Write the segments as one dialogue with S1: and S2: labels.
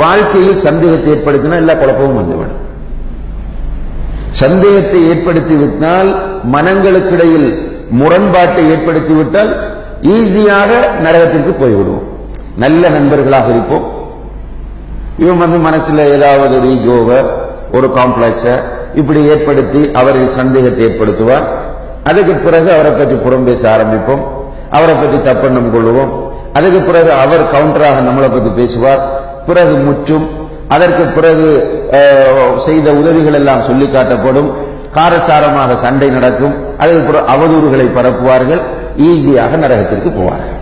S1: வாழ்க்கையில் சந்தேகத்தை ஏற்படுத்தினா எல்லா குழப்பமும் வந்துவிடும். சந்தேகத்தை ஏற்படுத்தி விட்டால் மனங்களுக்கிடையில் முரண்பாட்டை ஏற்படுத்தி விட்டால் ஈஸியாக நரகத்திற்கு போய்விடுவோம். நல்ல நண்பர்களாக இருப்போம். இவன் வந்து மனசுல ஏதாவது ஒரு ஈகோவை ஒரு காம்ப்ளெக்ஸ இப்படி ஏற்படுத்தி அவரில் சந்தேகத்தை ஏற்படுத்துவார். அதுக்கு பிறகு அவரை பற்றி புறம் பேச ஆரம்பிப்போம். அவரை பற்றி தப்பெண்ணம் கொள்வோம் அதுக்கு பிறகு அவர் கவுண்டராக நம்மளை பற்றி பேசுவார். பிறகு முற்றும். அதற்கு பிறகு செய்த உதவிகள் எல்லாம் சொல்லி காட்டப்படும். காரசாரமாக சண்டை நடக்கும். அதற்கு பிறகு அவதூறுகளை பரப்புவார்கள். ஈஸியாக நரகத்திற்கு போவார்கள்.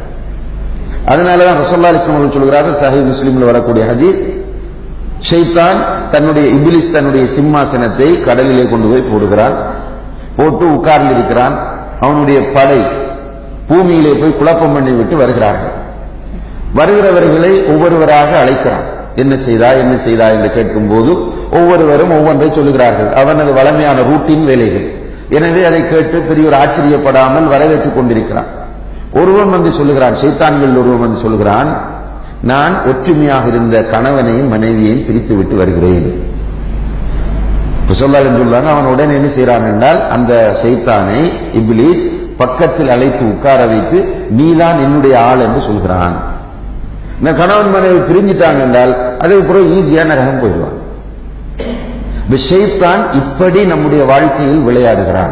S1: அதனாலதான் ரசல்லா அலிஸ்லாம் அவர்கள் சொல்கிறார்கள் சஹி முஸ்லிம்ல வரக்கூடிய ஹதீர் ஷெய்தான் தன்னுடைய இபிலிஸ் தன்னுடைய சிம்மாசனத்தை கடலிலே கொண்டு போய் போடுகிறான். போட்டு உட்கார்ந்து இருக்கிறான் அவனுடைய படை பூமியிலே போய் குழப்பம் பண்ணி விட்டு வருகிறார்கள். வருகிறவர்களை ஒவ்வொருவராக அழைக்கிறான். என்ன செய்தா? என்ன செய்தா? என்று கேட்கும் போது ஒவ்வொருவரும் ஒவ்வொன்றை சொல்லுகிறார்கள். அவனது வளமையான ரூட்டின் வேலைகள். எனவே அதை கேட்டு பெரிய ஒரு ஆச்சரியப்படாமல் வரவேற்றுக் கொண்டிருக்கிறான். ஒருவன் வந்து சொல்லுகிறான் சைத்தான்கள் ஒருவன் வந்து சொல்லுகிறான் நான் ஒற்றுமையாக இருந்த கணவனையும் மனைவியையும் பிரித்து விட்டு வருகிறேன். சொல்லாங்க சொல்றாங்க அவன் உடனே என்ன செய்கிறான் என்றால் அந்த சைத்தானை இப்லீஸ் பக்கத்தில் அழைத்து உட்கார வைத்து நீதான் என்னுடைய ஆள் என்று சொல்கிறான். இந்த கணவன் மனைவி பிரிஞ்சிட்டாங்க என்றால் அதுக்கு பிறகு ஈஸியா நரகம் போயிடுவான் விஷயத்தான் ஷைத்தான் இப்படி நம்முடைய வாழ்க்கையில் விளையாடுகிறான்.